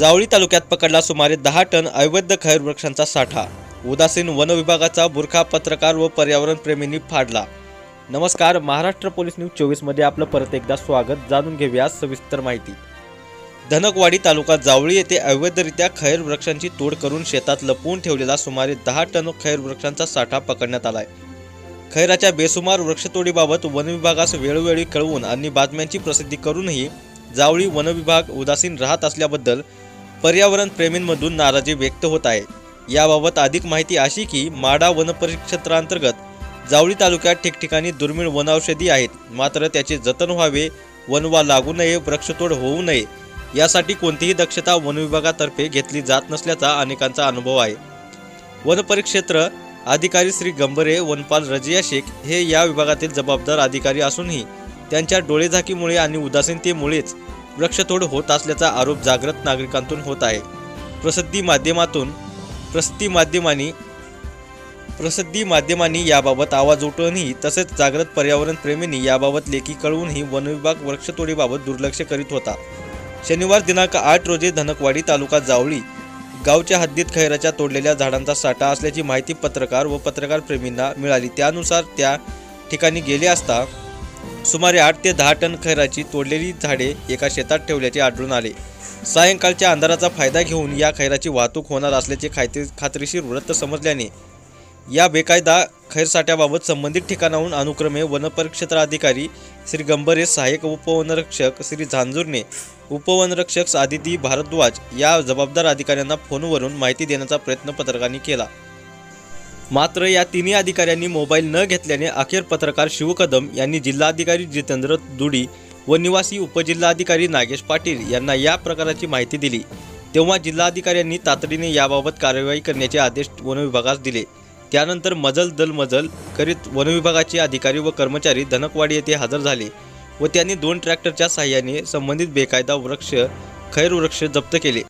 जावळी तालुक्यात पकडला सुमारे दहा टन अवैध खैर वृक्षांचा साठा. उदासीन वन विभागाचा बुरखा पत्रकार व पर्यावरण प्रेमींनी फाडला. नमस्कार महाराष्ट्र पोलीस न्यूज चोवीसमध्ये आपलं परत एकदा स्वागत. जाणून घेऊया सविस्तर माहिती. धनकवाडी तालुका जावळी येथे अवैधरित्या खैर वृक्षांची तोड करून शेतात लपवून ठेवलेला सुमारे दहा टन खैर वृक्षांचा साठा पकडण्यात आलाय. खैराच्या बेसुमार वृक्षतोडीबाबत वन विभागास वेळोवेळी कळवून आणि बातम्यांची प्रसिद्धी करूनही जावळी वन विभाग उदासीन राहत असल्याबद्दल पर्यावरण प्रेमींमधून नाराजी व्यक्त होत आहे. याबाबत अधिक माहिती अशी की माडा वन परिक्षेत्रांतर्गत जावळी तालुक्यात ठिकठिकाणी दुर्मिळ वनौषधी आहेत. मात्र त्याचे जतन व्हावे वनवा लागू नये वृक्षतोड होऊ नये यासाठी कोणतीही दक्षता वनविभागातर्फे घेतली जात नसल्याचा अनेकांचा अनुभव आहे. वनपरिक्षेत्र अधिकारी श्री गंभरे वनपाल रजिया शेख हे या विभागातील जबाबदार अधिकारी असूनही त्यांच्या डोळेझाकीमुळे आणि उदासीनतेमुळेच वृक्षतोड होत असल्याचा आरोप जागृत नागरिकांतून होत आहे. प्रसिद्धी माध्यमातून प्रसिद्धी माध्यमांनी प्रसिद्धी माध्यमांनी याबाबत आवाज उठवूनही तसेच जागृत पर्यावरण प्रेमींनी याबाबत लेखी कळवूनही वनविभाग वृक्षतोडीबाबत दुर्लक्ष करीत होता. शनिवार दिनांक आठ रोजी धनकवाडी तालुका जावळी गावच्या हद्दीत खैराच्या तोडलेल्या झाडांचा साठा असल्याची माहिती पत्रकार व पत्रकार प्रेमींना मिळाली. त्यानुसार त्या ठिकाणी गेले असता सुमारे आठ ते दहा टन खैराची तोडलेली झाडे एका शेतात ठेवल्याचे आढळून आले. सायंकाळच्या अंधाराचा फायदा घेऊन या खैराची वाहतूक होणार असल्याचे खात्री खात्रीशीर वृत्त समजल्याने या बेकायदा खैरसाठ्याबाबत संबंधित ठिकाणाहून अनुक्रमे वनपरिक्षेत्र अधिकारी श्री गंभरे सहाय्यक उपवनरक्षक श्री झांजुर्णे उपवनरक्षक आदिती भारद्वाज या जबाबदार अधिकाऱ्यांना फोनवरून माहिती देण्याचा प्रयत्न पत्रकारांनी केला. मात्र या तिन्ही अधिकाऱ्यांनी मोबाईल न घेतल्याने अखेर पत्रकार शिव कदम यांनी जिल्हाधिकारी जितेंद्र दुडी व निवासी उपजिल्हाधिकारी नागेश पाटील यांना या प्रकाराची माहिती दिली. तेव्हा जिल्हाधिकाऱ्यांनी तातडीने याबाबत कार्यवाही करण्याचे आदेश वनविभागास दिले. त्यानंतर मजल दल मजल करीत वनविभागाचे अधिकारी व कर्मचारी धनकवाडी येथे हजर झाले व त्यांनी दोन ट्रॅक्टरच्या सहाय्याने संबंधित बेकायदा वृक्ष खैर वृक्ष जप्त केले.